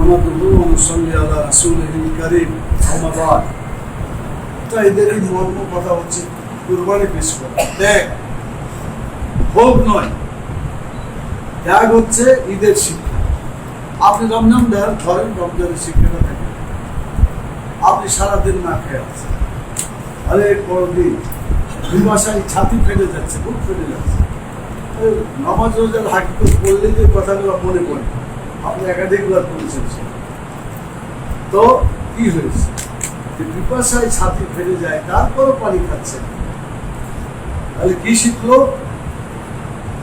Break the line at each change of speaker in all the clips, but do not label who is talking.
نحمده ونصلي على رسوله الكريم أما بعد তা এদেরই মর্ম কথা হচ্ছে কুরবানি পেশ করা দেখ ভোগ নয় ত্যাগ হচ্ছে ঈদের শিক্ষা আপনি রমজান দেন ধরেন রমজানের শিক্ষাটা থাকে আপনি সারাদিন না খেয়ে আছেন আরে পরদিন দুই মাসায় ছাতি ফেটে যাচ্ছে বুক ফেটে যাচ্ছে আরে নামাজ রোজার হাকিকত বললে যে কথাগুলো মনে পড়ে আপনি করেছেন তো কি হয়েছে? যে ছাতি ফেলে যায়, তারপরও পানি খাচ্ছে। তাহলে কি শিখলো?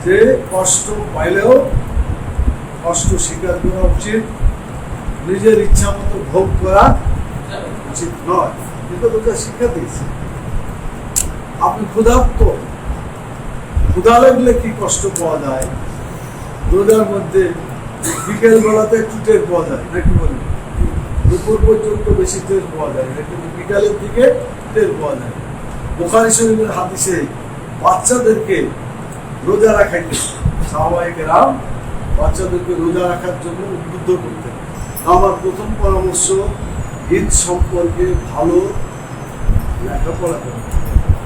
যে কষ্ট পাইলেও কষ্ট স্বীকার করা উচিত। নিজের ইচ্ছা মতো ভোগ করা উচিত নয়। শিক্ষা দিয়েছে। আপনি ক্ষুধার্ত। ক্ষুধা লাগলে কি কষ্ট পাওয়া যায়? রোজার মধ্যে বিকেল বেলাতে একটু টের পাওয়া যায়, নাকি বলেন? দুপুর পর্যন্ত বেশি টের পাওয়া যায় না কিন্তু বিকালের দিকে টের পাওয়া যায়। বোখারি শরীফের হাদিসে বাচ্চাদেরকে রোজা রাখাইতে সাহবাহিক রাম বাচ্চাদেরকে রোজা রাখার জন্য উদ্বুদ্ধ করতেন। আমার প্রথম পরামর্শ, ঈদ সম্পর্কে ভালো লেখাপড়া করা।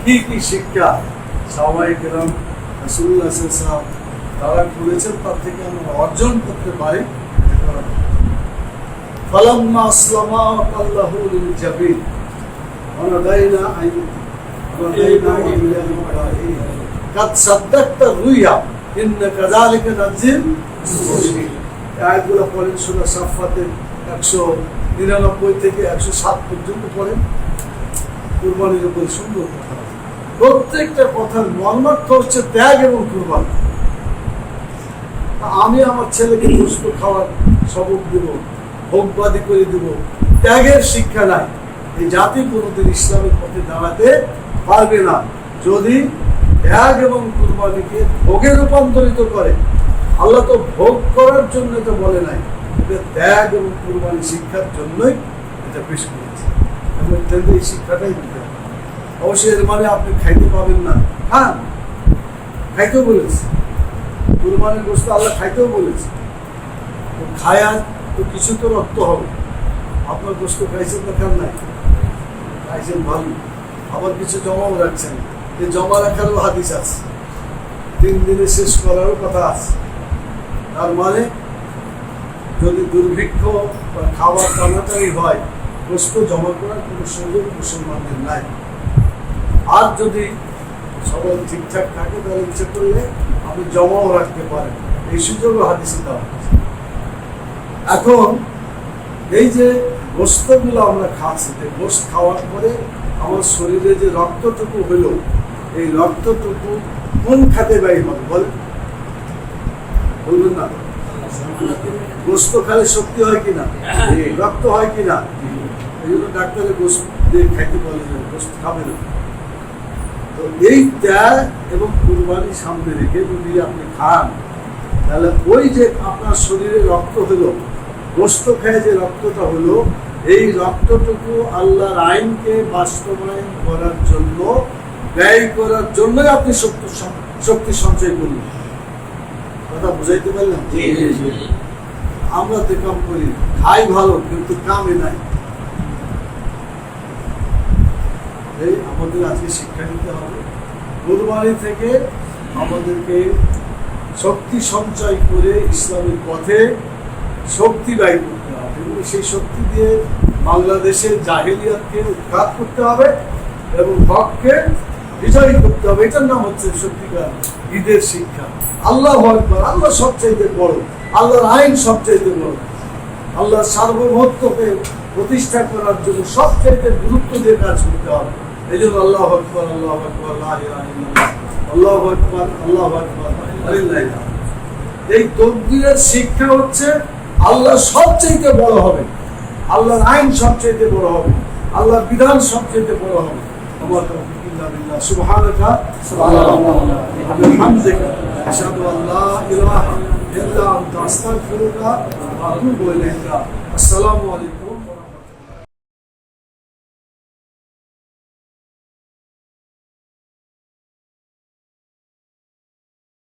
কি কি শিক্ষা সাহবাহিক রাম রাসুল্লাহ সাল্লাম তারা ঘুরেছেন, তার থেকে অর্জন করতে পারি। ফলাম্মা আসলামা আল্লাহ জাবির অনাদাইনা আইন অনাদাইনা কাদ রুইয়া, ইন্না কাযালিকা আয়াতগুলো পড়েন সাফফাতের 199 থেকে 107 পর্যন্ত পড়েন। কুরবানির উপর সুন্দর কথা। প্রত্যেকটা কথার মর্মার্থ হচ্ছে ত্যাগ এবং কুরবানি। আমি আমার ছেলেকে গোস্ত খাওয়ার সবক দেব, ভোগবাদী করে দেব। ত্যাগের শিক্ষা নাই। এই জাতি কোনোদিন ইসলামের পথে দাঁড়াতে পারবে না। যদি ত্যাগ এবং কুরবানিকে ভোগে রূপান্তরিত করে, আল্লাহ তো ভোগ করার জন্য এটা বলে নাই, এটা ত্যাগ এবং কুরবানি শিক্ষার জন্যই এটা পেশ করেছে। এবং এই শিক্ষাটাই দিতে হবে। অবশ্যই এর মানে আপনি খাইতে পাবেন না। খান খাইতেও বলেছে। কুরবানির গোস্ত আল্লাহ খাইতেও বলেছে। খায়া তো কিছু তো রক্ত হবে। আপনার গোস্ত খাইছেন না খান নাই? খাইছেন ভালো। আবার কিছু জমাও রাখছেন। এই জমা রাখারও হাদিস আছে। তিন দিনে শেষ করারও কথা আছে। তার মানে যদি দুর্ভিক্ষ বা খাবার টানাটানি হয় গোস্ত জমা করার কোনো সুযোগ মুসলমানদের নাই। আর যদি সবাই ঠিকঠাক থাকে, তাহলে ইচ্ছে করলে আপনি জমাও রাখতে পারেন। এই সুযোগও হাদিসে দেওয়া এখন, এই যে গোস্তগুলো আমরা খাচ্ছি যে গোস্ত খাওয়ার পরে আমার শরীরে যে রক্তটুকু হলো, এই রক্তটুকু কোন খাতে ব্যয় হবে বলেন? বলবেন না? গোস্ত খালে শক্তি হয় কিনা? রক্ত হয় কিনা? এই জন্য ডাক্তারের গোস্ত দিয়ে খাইতে বলে গোস্ত খাবে না। তো এই ত্যাগ এবং কুরবানি সামনে রেখে যদি আপনি খান তাহলে ওই যে আপনার শরীরে রক্ত হলো গোস্ত খেয়ে যে রক্তটা হলো এই রক্তটুকু আল্লাহর আইনকে বাস্তবায়ন করার জন্য ব্যয় করার জন্যই আপনি শক্তি শক্তি সঞ্চয় করলেন কথা বুঝাইতে পারলাম আমরা তো কাম করি খাই ভালো কিন্তু কামে নাই। এই আমাদের আজকে শিক্ষা নিতে হবে। কুরবানি থেকে আমাদেরকে শক্তি সঞ্চয় করে ইসলামের পথে শক্তি ব্যয় করতে হবে এবং সেই শক্তি দিয়ে বাংলাদেশের জাহেলিয়াতকে উৎখাত করতে হবে এবং হককে বিজয়ী করতে হবে। এটার নাম হচ্ছে সত্যিকার ঈদের শিক্ষা। আল্লাহ আকবার, আল্লাহ সবচাইতে বড়, আল্লাহর আইন সবচাইতে বড়। আল্লাহর সার্বভৌমত্বকে প্রতিষ্ঠা করার জন্য সবচাইতে গুরুত্ব দিয়ে কাজ করতে হবে। এই জন্য আল্লাহ আকবর আল্লাহ আকবর আল্লাহ আকবর আল্লাহ আকবর এই তকদিরের শিক্ষা হচ্ছে আল্লাহ সবচাইতে বড় হবে, আল্লাহর আইন সবচাইতে বড় হবে, আল্লাহর বিধান সবচাইতে বড় হবে। আমার আস্তাগফিরুকা ওয়া